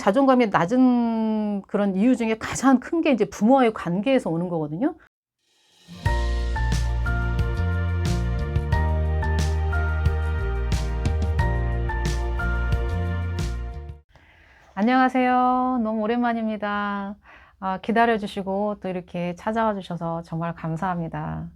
자존감이 낮은 그런 이유 중에 가장 큰 게 이제 부모와의 관계에서 오는 거거든요. 안녕하세요. 너무 오랜만입니다. 아, 기다려주시고 또 이렇게 찾아와 주셔서 정말 감사합니다.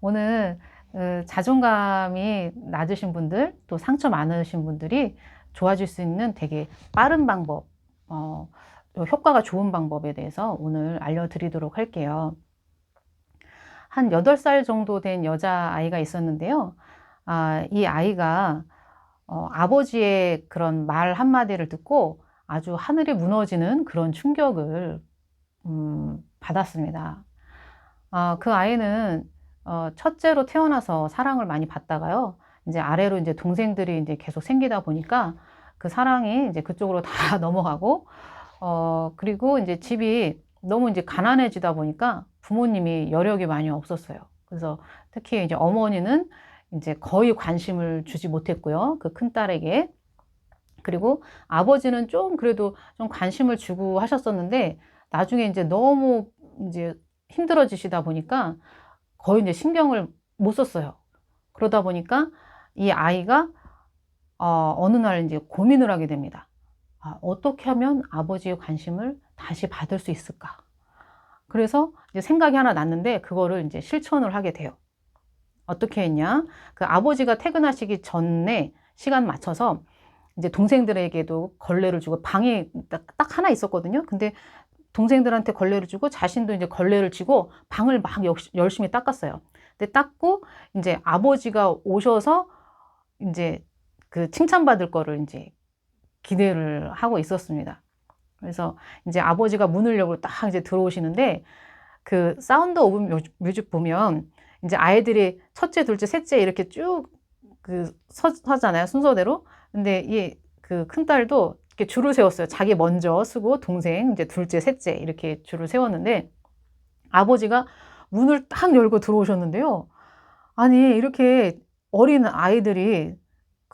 오늘 어, 자존감이 낮으신 분들, 또 상처 많으신 분들이 좋아질 수 있는 되게 빠른 방법, 어, 효과가 좋은 방법에 대해서 오늘 알려드리도록 할게요. 한 8살 정도 된 여자아이가 있었는데요. 아, 이 아이가 어, 아버지의 그런 말 한마디를 듣고 아주 하늘이 무너지는 그런 충격을 음, 받았습니다. 아, 그 아이는 어, 첫째로 태어나서 사랑을 많이 받다가요. 이제 아래로 이제 동생들이 이제 계속 생기다 보니까 그 사랑이 이제 그쪽으로 다 넘어가고 어, 그리고 이제 집이 너무 이제 가난해지다 보니까 부모님이 여력이 많이 없었어요. 그래서 특히 이제 어머니는 이제 거의 관심을 주지 못했고요. 그 큰 딸에게. 그리고 아버지는 좀 그래도 좀 관심을 주고 하셨었는데 나중에 이제 너무 이제 힘들어지시다 보니까 거의 이제 신경을 못 썼어요. 그러다 보니까 이 아이가 어, 어느 날 이제 고민을 하게 됩니다. 아, 어떻게 하면 아버지의 관심을 다시 받을 수 있을까? 그래서 이제 생각이 하나 났는데 그거를 이제 실천을 하게 돼요. 어떻게 했냐? 그 아버지가 퇴근하시기 전에 시간 맞춰서 이제 동생들에게도 걸레를 주고 방에 딱, 딱 하나 있었거든요. 근데 동생들한테 걸레를 주고 자신도 이제 걸레를 쥐고 방을 막 열심히 닦았어요. 근데 닦고 이제 아버지가 오셔서 이제 그 칭찬받을 거를 이제 기대를 하고 있었습니다. 그래서 이제 아버지가 문을 열고 딱 이제 들어오시는데 그 사운드 오브 뮤직 보면 이제 아이들이 첫째, 둘째, 셋째 이렇게 쭉그 서잖아요 순서대로. 근데 이그 큰딸도 이렇게 줄을 세웠어요. 자기 먼저 쓰고 동생 이제 둘째, 셋째 이렇게 줄을 세웠는데 아버지가 문을 딱 열고 들어오셨는데요. 아니 이렇게 어린 아이들이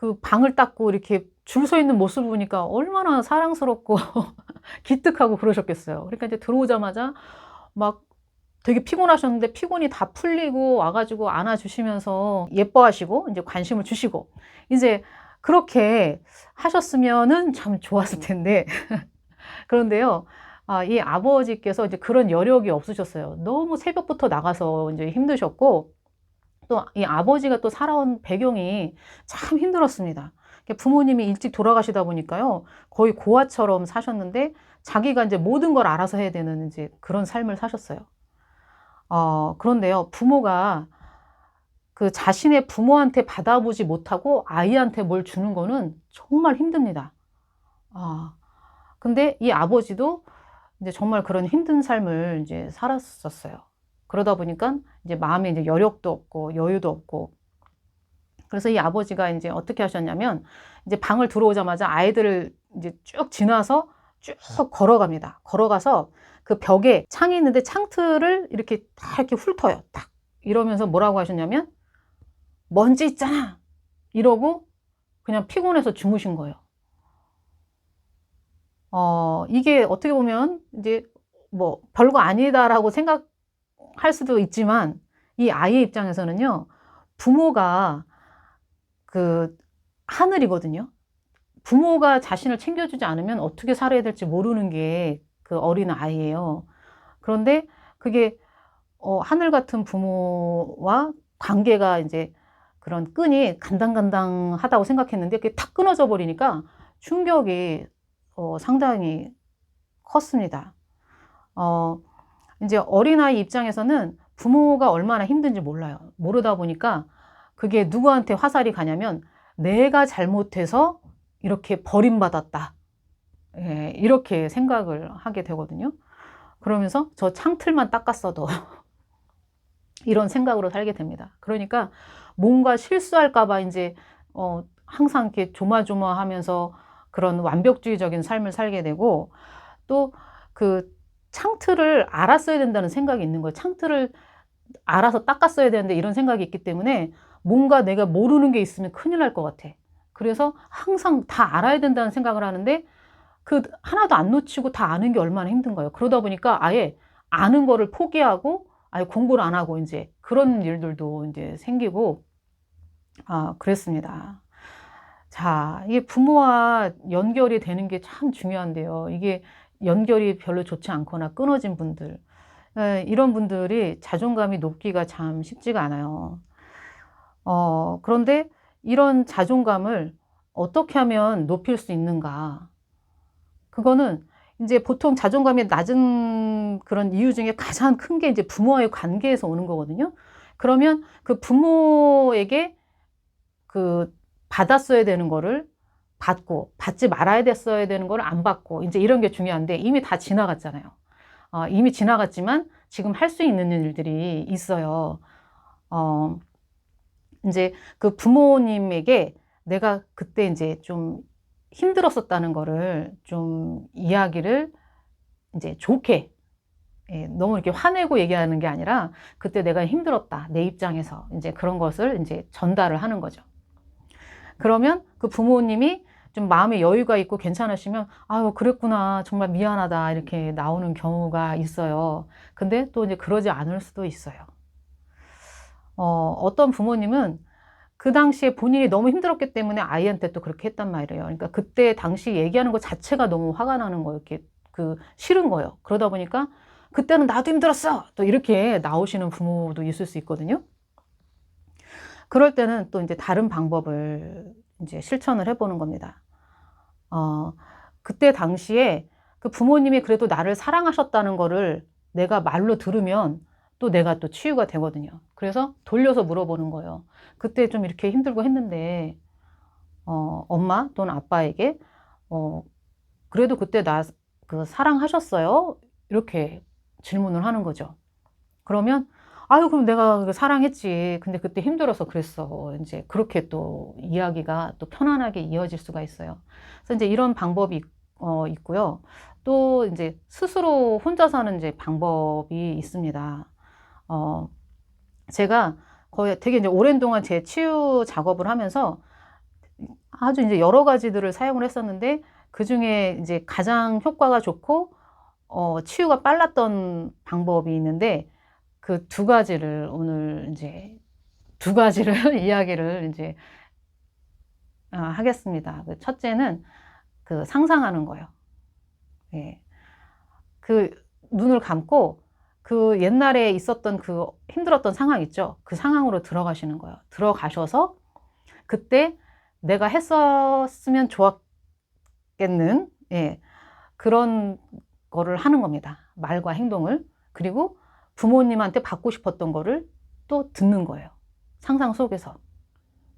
그 방을 닦고 이렇게 줄 서 있는 모습을 보니까 얼마나 사랑스럽고 기특하고 그러셨겠어요. 그러니까 이제 들어오자마자 막 되게 피곤하셨는데 피곤이 다 풀리고 와가지고 안아주시면서 예뻐하시고 이제 관심을 주시고 이제 그렇게 하셨으면은 참 좋았을 텐데 그런데요. 아, 이 아버지께서 이제 그런 여력이 없으셨어요. 너무 새벽부터 나가서 이제 힘드셨고 또 이 아버지가 또 살아온 배경이 참 힘들었습니다. 부모님이 일찍 돌아가시다 보니까요. 거의 고아처럼 사셨는데 자기가 이제 모든 걸 알아서 해야 되는 이제 그런 삶을 사셨어요. 어, 그런데요. 부모가 그 자신의 부모한테 받아보지 못하고 아이한테 뭘 주는 거는 정말 힘듭니다. 아, 근데 이 아버지도 이제 정말 그런 힘든 삶을 이제 살았었어요. 그러다 보니까 이제 마음에 이제 여력도 없고 여유도 없고 그래서 이 아버지가 이제 어떻게 하셨냐면 이제 방을 들어오자마자 아이들을 이제 쭉 지나서 쭉 걸어갑니다. 걸어가서 그 벽에 창이 있는데 창틀을 이렇게 다 이렇게 훑어요. 딱 이러면서 뭐라고 하셨냐면 먼지 있잖아. 이러고 그냥 피곤해서 주무신 거예요. 어, 이게 어떻게 보면 이제 뭐 별거 아니다라고 생각 할 수도 있지만 이 아이의 입장에서는요, 부모가 그 하늘이거든요. 부모가 자신을 챙겨주지 않으면 어떻게 살아야 될지 모르는 게 그 어린 아이예요. 그런데 그게 어, 하늘 같은 부모와 관계가 이제 그런 끈이 간당간당하다고 생각했는데 그게 탁 끊어져 버리니까 충격이 어, 상당히 컸습니다. 어, 이제 어린아이 입장에서는 부모가 얼마나 힘든지 몰라요. 모르다 보니까 그게 누구한테 화살이 가냐면 내가 잘못해서 이렇게 버림받았다. 예, 이렇게 생각을 하게 되거든요. 그러면서 저 창틀만 닦았어도 이런 생각으로 살게 됩니다. 그러니까 뭔가 실수할까봐 이제 어, 항상 이렇게 조마조마하면서 그런 완벽주의적인 삶을 살게 되고 또그 창틀을 알았어야 된다는 생각이 있는 거예요. 창틀을 알아서 닦았어야 되는데 이런 생각이 있기 때문에 뭔가 내가 모르는 게 있으면 큰일 날 것 같아. 그래서 항상 다 알아야 된다는 생각을 하는데 그 하나도 안 놓치고 다 아는 게 얼마나 힘든 거예요. 그러다 보니까 아예 아는 거를 포기하고 아예 공부를 안 하고 이제 그런 일들도 이제 생기고 아, 그랬습니다. 자, 이게 부모와 연결이 되는 게 참 중요한데요. 이게 연결이 별로 좋지 않거나 끊어진 분들, 에, 이런 분들이 자존감이 높기가 참 쉽지가 않아요. 어, 그런데 이런 자존감을 어떻게 하면 높일 수 있는가? 그거는 이제 보통 자존감이 낮은 그런 이유 중에 가장 큰 게 이제 부모와의 관계에서 오는 거거든요. 그러면 그 부모에게 그 받았어야 되는 거를 받고 받지 말아야 됐어야 되는 거를 안 받고 이제 이런 게 중요한데 이미 다 지나갔잖아요. 어, 이미 지나갔지만 지금 할 수 있는 일들이 있어요. 어, 이제 그 부모님에게 내가 그때 이제 좀 힘들었었다는 거를 좀 이야기를 이제 좋게 예, 너무 이렇게 화내고 얘기하는 게 아니라 그때 내가 힘들었다 내 입장에서 이제 그런 것을 이제 전달을 하는 거죠. 그러면 그 부모님이 좀 마음에 여유가 있고 괜찮으시면 아유 그랬구나 정말 미안하다 이렇게 나오는 경우가 있어요. 근데 또 이제 그러지 않을 수도 있어요. 어, 어떤 부모님은 그 당시에 본인이 너무 힘들었기 때문에 아이한테 또 그렇게 했단 말이에요. 그러니까 그때 당시 얘기하는 것 자체가 너무 화가 나는 거예요. 이렇게 그 싫은 거예요. 그러다 보니까 그때는 나도 힘들었어. 또 이렇게 나오시는 부모도 있을 수 있거든요. 그럴 때는 또 이제 다른 방법을 이제 실천을 해보는 겁니다. 어, 그때 당시에 그 부모님이 그래도 나를 사랑하셨다는 거를 내가 말로 들으면 또 내가 또 치유가 되거든요. 그래서 돌려서 물어보는 거예요. 그때 좀 이렇게 힘들고 했는데, 어, 엄마 또는 아빠에게, 어, 그래도 그때 나 그 사랑하셨어요? 이렇게 질문을 하는 거죠. 그러면, 아유, 그럼 내가 그 사랑했지. 근데 그때 힘들어서 그랬어. 이제 그렇게 또 이야기가 또 편안하게 이어질 수가 있어요. 그래서 이제 이런 방법이 어, 있고요. 또 이제 스스로 혼자 사는 이제 방법이 있습니다. 어, 제가 거의 되게 이제 오랜 동안 제 치유 작업을 하면서 아주 이제 여러 가지들을 사용을 했었는데 그 중에 이제 가장 효과가 좋고 어, 치유가 빨랐던 방법이 있는데 그 두 가지를 오늘 이제 두 가지를 이야기를 이제 아, 하겠습니다. 그 첫째는 그 상상하는 거예요. 예. 그 눈을 감고 그 옛날에 있었던 그 힘들었던 상황 있죠? 그 상황으로 들어가시는 거예요. 들어가셔서 그때 내가 했었으면 좋았겠는, 예, 그런 거를 하는 겁니다. 말과 행동을. 그리고 부모님한테 받고 싶었던 거를 또 듣는 거예요. 상상 속에서.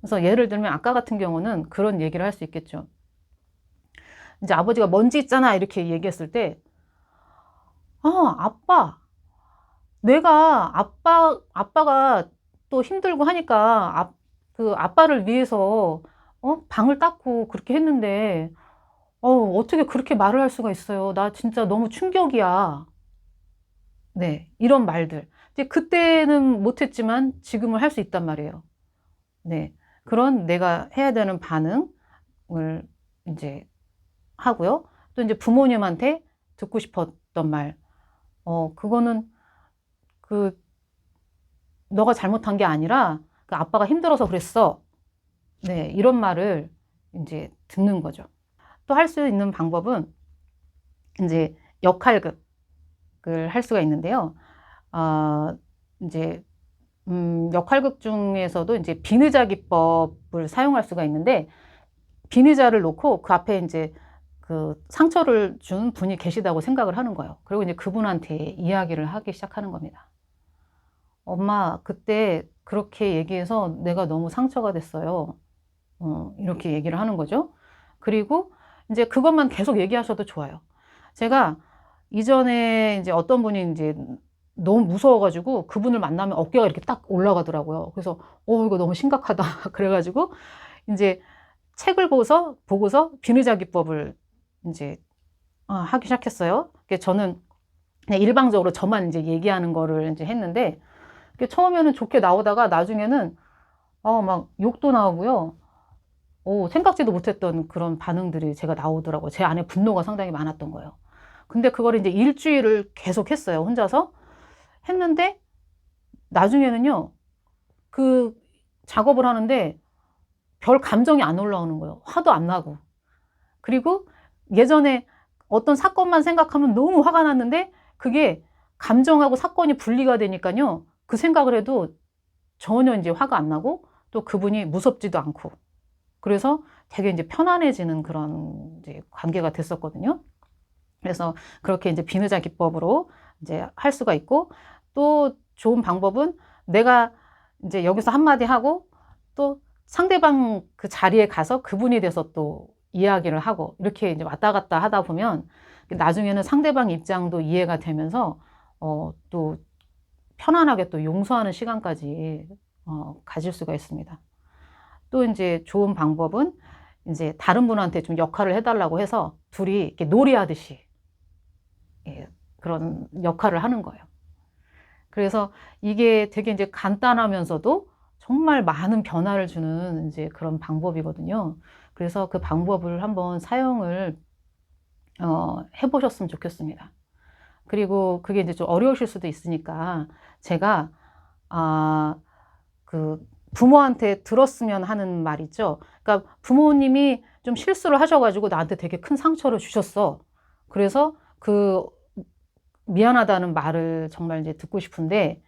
그래서 예를 들면 아까 같은 경우는 그런 얘기를 할 수 있겠죠. 이제 아버지가 먼지 있잖아 이렇게 얘기했을 때, 아, 아빠, 내가 아빠, 아빠가 또 힘들고 하니까 아, 그 아빠를 위해서 어? 방을 닦고 그렇게 했는데, 어, 어떻게 그렇게 말을 할 수가 있어요. 나 진짜 너무 충격이야. 네, 이런 말들. 그때는 못했지만 지금은 할 수 있단 말이에요. 네, 그런 내가 해야 되는 반응을 이제 하고요. 또 이제 부모님한테 듣고 싶었던 말. 어, 그거는 그, 너가 잘못한 게 아니라 그 아빠가 힘들어서 그랬어. 네, 이런 말을 이제 듣는 거죠. 또 할 수 있는 방법은 이제 역할극 을 할 수가 있는데요. 어, 이제, 음, 역할극 중에서도 이제 비느자 기법을 사용할 수가 있는데, 비느자를 놓고 그 앞에 이제 그 상처를 준 분이 계시다고 생각을 하는 거예요. 그리고 이제 그분한테 이야기를 하기 시작하는 겁니다. 엄마, 그때 그렇게 얘기해서 내가 너무 상처가 됐어요. 어, 이렇게 얘기를 하는 거죠. 그리고 이제 그것만 계속 얘기하셔도 좋아요. 제가 이전에 이제 어떤 분이 이제 너무 무서워가지고 그분을 만나면 어깨가 이렇게 딱 올라가더라고요. 그래서, 어, 이거 너무 심각하다. 그래가지고 이제 책을 보고서, 보고서 비느자기법을 이제 어, 하기 시작했어요. 저는 그냥 일방적으로 저만 이제 얘기하는 거를 이제 했는데, 처음에는 좋게 나오다가 나중에는 어, 막 욕도 나오고요. 오, 생각지도 못했던 그런 반응들이 제가 나오더라고요. 제 안에 분노가 상당히 많았던 거예요. 근데 그걸 이제 일주일을 계속 했어요. 혼자서. 했는데, 나중에는요, 그 작업을 하는데 별 감정이 안 올라오는 거예요. 화도 안 나고. 그리고 예전에 어떤 사건만 생각하면 너무 화가 났는데 그게 감정하고 사건이 분리가 되니까요. 그 생각을 해도 전혀 이제 화가 안 나고 또 그분이 무섭지도 않고 그래서 되게 이제 편안해지는 그런 이제 관계가 됐었거든요. 그래서 그렇게 이제 비느자 기법으로 이제 할 수가 있고 또 좋은 방법은 내가 이제 여기서 한마디 하고 또 상대방 그 자리에 가서 그분이 돼서 또 이야기를 하고 이렇게 이제 왔다 갔다 하다 보면 나중에는 상대방 입장도 이해가 되면서 어, 또 편안하게 또 용서하는 시간까지 어, 가질 수가 있습니다. 또 이제 좋은 방법은 이제 다른 분한테 좀 역할을 해달라고 해서 둘이 이렇게 놀이하듯이 예, 그런 역할을 하는 거예요. 그래서 이게 되게 이제 간단하면서도 정말 많은 변화를 주는 이제 그런 방법이거든요. 그래서 그 방법을 한번 사용을 어, 해보셨으면 좋겠습니다. 그리고 그게 이제 좀 어려우실 수도 있으니까 제가 아, 그 부모한테 들었으면 하는 말 있죠. 그러니까 부모님이 좀 실수를 하셔가지고 나한테 되게 큰 상처를 주셨어. 그래서 그 미안하다는 말을 정말 이제 듣고 싶은데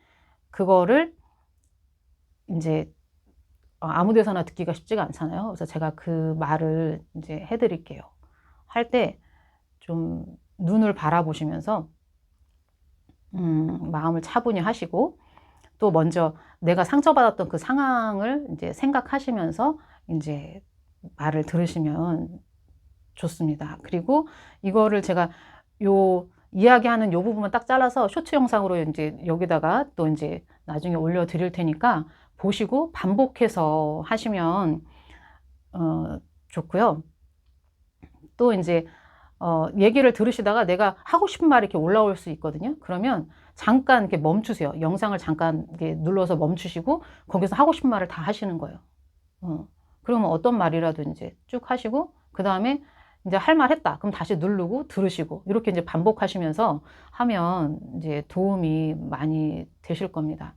그거를 이제 아무 데서나 듣기가 쉽지가 않잖아요. 그래서 제가 그 말을 이제 해드릴게요. 할 때 좀 눈을 바라보시면서 음, 마음을 차분히 하시고 또 먼저 내가 상처받았던 그 상황을 이제 생각하시면서 이제 말을 들으시면 좋습니다. 그리고 이거를 제가 요 이야기하는 요 부분만 딱 잘라서 쇼트 영상으로 이제 여기다가 또 이제 나중에 올려 드릴 테니까 보시고 반복해서 하시면 어, 좋고요. 또 이제 어, 얘기를 들으시다가 내가 하고 싶은 말이 이렇게 올라올 수 있거든요. 그러면 잠깐 이렇게 멈추세요. 영상을 잠깐 이렇게 눌러서 멈추시고 거기서 하고 싶은 말을 다 하시는 거예요. 어, 그러면 어떤 말이라도 이제 쭉 하시고 그 다음에 이제 할 말 했다. 그럼 다시 누르고 들으시고 이렇게 이제 반복하시면서 하면 이제 도움이 많이 되실 겁니다.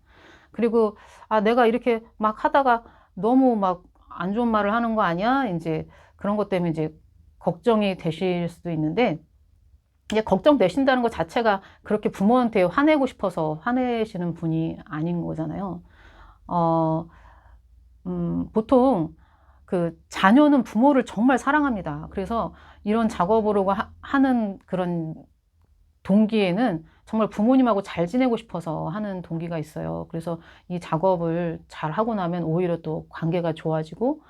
그리고 아 내가 이렇게 막 하다가 너무 막 안 좋은 말을 하는 거 아니야? 이제 그런 것 때문에 이제 걱정이 되실 수도 있는데 이제 걱정되신다는 것 자체가 그렇게 부모한테 화내고 싶어서 화내시는 분이 아닌 거잖아요. 어, 음, 보통 그 자녀는 부모를 정말 사랑합니다. 그래서 이런 작업으로 하, 는 그런 동기에는 정말 부모님하고 잘 지내고 싶어서 하는 동기가 있어요. 그래서 이 작업을 잘 하고 나면 오히려 또 관계가 좋아지고,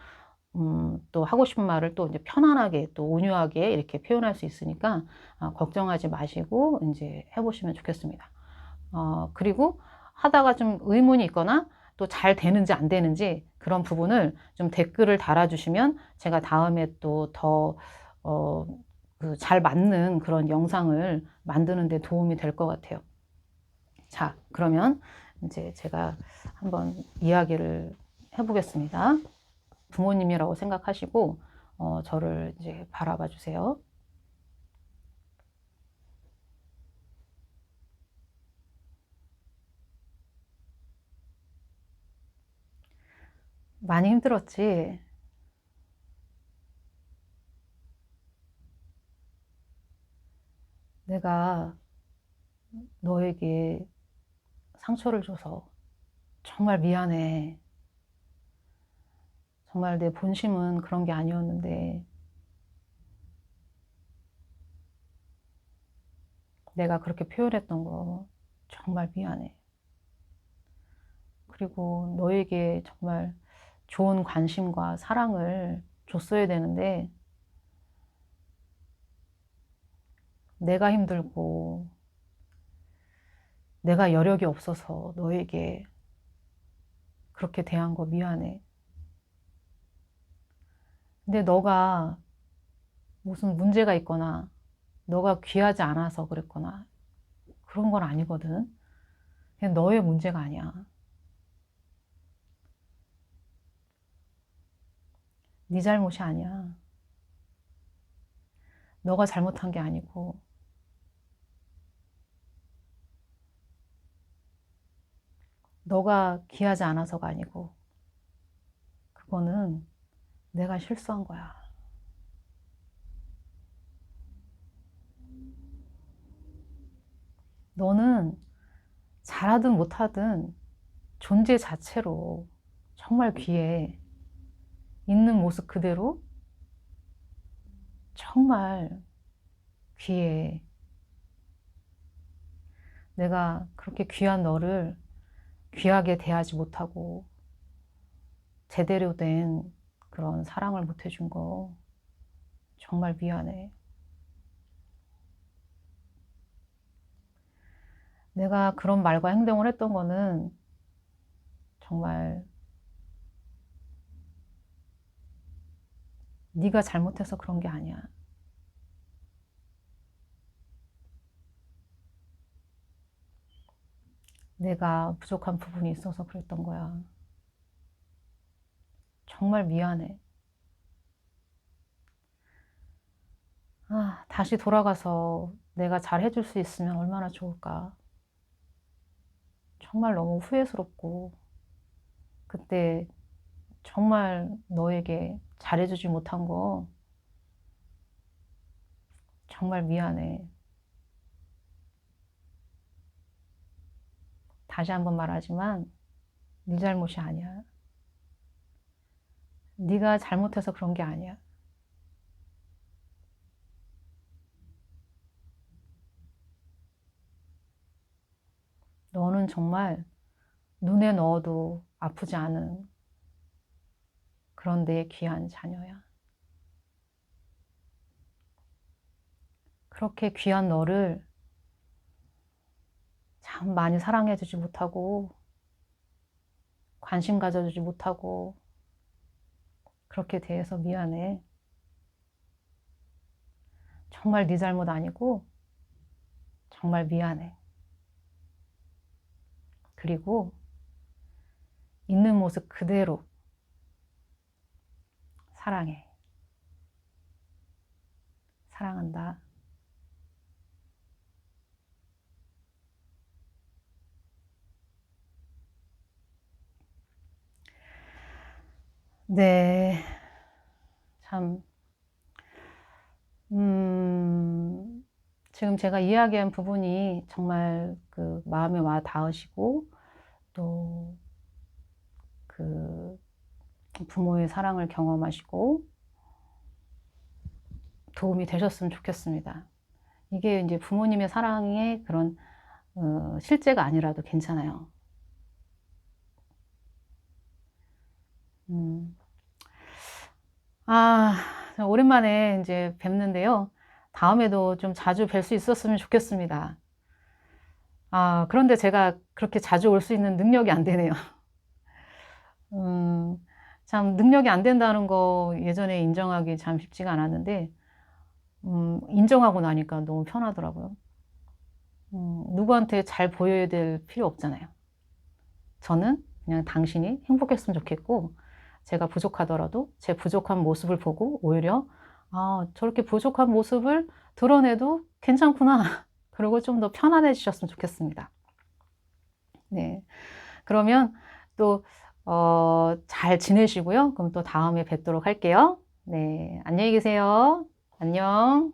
음, 또 하고 싶은 말을 또 이제 편안하게 또 온유하게 이렇게 표현할 수 있으니까 어, 걱정하지 마시고 이제 해보시면 좋겠습니다. 어, 그리고 하다가 좀 의문이 있거나 또 잘 되는지 안 되는지 그런 부분을 좀 댓글을 달아주시면 제가 다음에 또 더, 어, 그 잘 맞는 그런 영상을 만드는 데 도움이 될 것 같아요. 자, 그러면 이제 제가 한번 이야기를 해보겠습니다. 부모님이라고 생각하시고, 어, 저를 이제 바라봐 주세요. 많이 힘들었지? 내가 너에게 상처를 줘서 정말 미안해. 정말 내 본심은 그런 게 아니었는데, 내가 그렇게 표현했던 거 정말 미안해. 그리고 너에게 정말 좋은 관심과 사랑을 줬어야 되는데, 내가 힘들고 내가 여력이 없어서 너에게 그렇게 대한 거 미안해. 근데 너가 무슨 문제가 있거나 너가 귀하지 않아서 그랬거나 그런 건 아니거든. 그냥 너의 문제가 아니야. 네 잘못이 아니야. 너가 잘못한 게 아니고 너가 귀하지 않아서가 아니고 그거는 내가 실수한 거야. 너는 잘하든 못하든 존재 자체로 정말 귀해. 있는 모습 그대로 정말 귀해. 내가 그렇게 귀한 너를 귀하게 대하지 못하고 제대로 된 그런 사랑을 못 해준 거 정말 미안해. 내가 그런 말과 행동을 했던 거는 정말 네가 잘못해서 그런 게 아니야. 내가 부족한 부분이 있어서 그랬던 거야. 정말 미안해. 아, 다시 돌아가서 내가 잘 해줄 수 있으면 얼마나 좋을까. 정말 너무 후회스럽고, 그때 정말 너에게 잘해주지 못한 거 정말 미안해. 다시 한번 말하지만 네 잘못이 아니야. 네가 잘못해서 그런 게 아니야. 너는 정말 눈에 넣어도 아프지 않은 그런 내 귀한 자녀야. 그렇게 귀한 너를 참 많이 사랑해주지 못하고, 관심 가져주지 못하고, 그렇게 대해서 미안해. 정말 네 잘못 아니고, 정말 미안해. 그리고 있는 모습 그대로 사랑해. 사랑한다. 네. 참, 음, 지금 제가 이야기한 부분이 정말 그 마음에 와 닿으시고, 또, 그 부모의 사랑을 경험하시고, 도움이 되셨으면 좋겠습니다. 이게 이제 부모님의 사랑의 그런, 어, 실제가 아니라도 괜찮아요. 음. 아, 오랜만에 이제 뵙는데요. 다음에도 좀 자주 뵐 수 있었으면 좋겠습니다. 아, 그런데 제가 그렇게 자주 올 수 있는 능력이 안 되네요. 음, 참, 능력이 안 된다는 거 예전에 인정하기 참 쉽지가 않았는데, 음, 인정하고 나니까 너무 편하더라고요. 음, 누구한테 잘 보여야 될 필요 없잖아요. 저는 그냥 당신이 행복했으면 좋겠고, 제가 부족하더라도 제 부족한 모습을 보고 오히려 아, 저렇게 부족한 모습을 드러내도 괜찮구나. 그리고 좀 더 편안해지셨으면 좋겠습니다. 네. 그러면 또, 어, 잘 지내시고요. 그럼 또 다음에 뵙도록 할게요. 네. 안녕히 계세요. 안녕.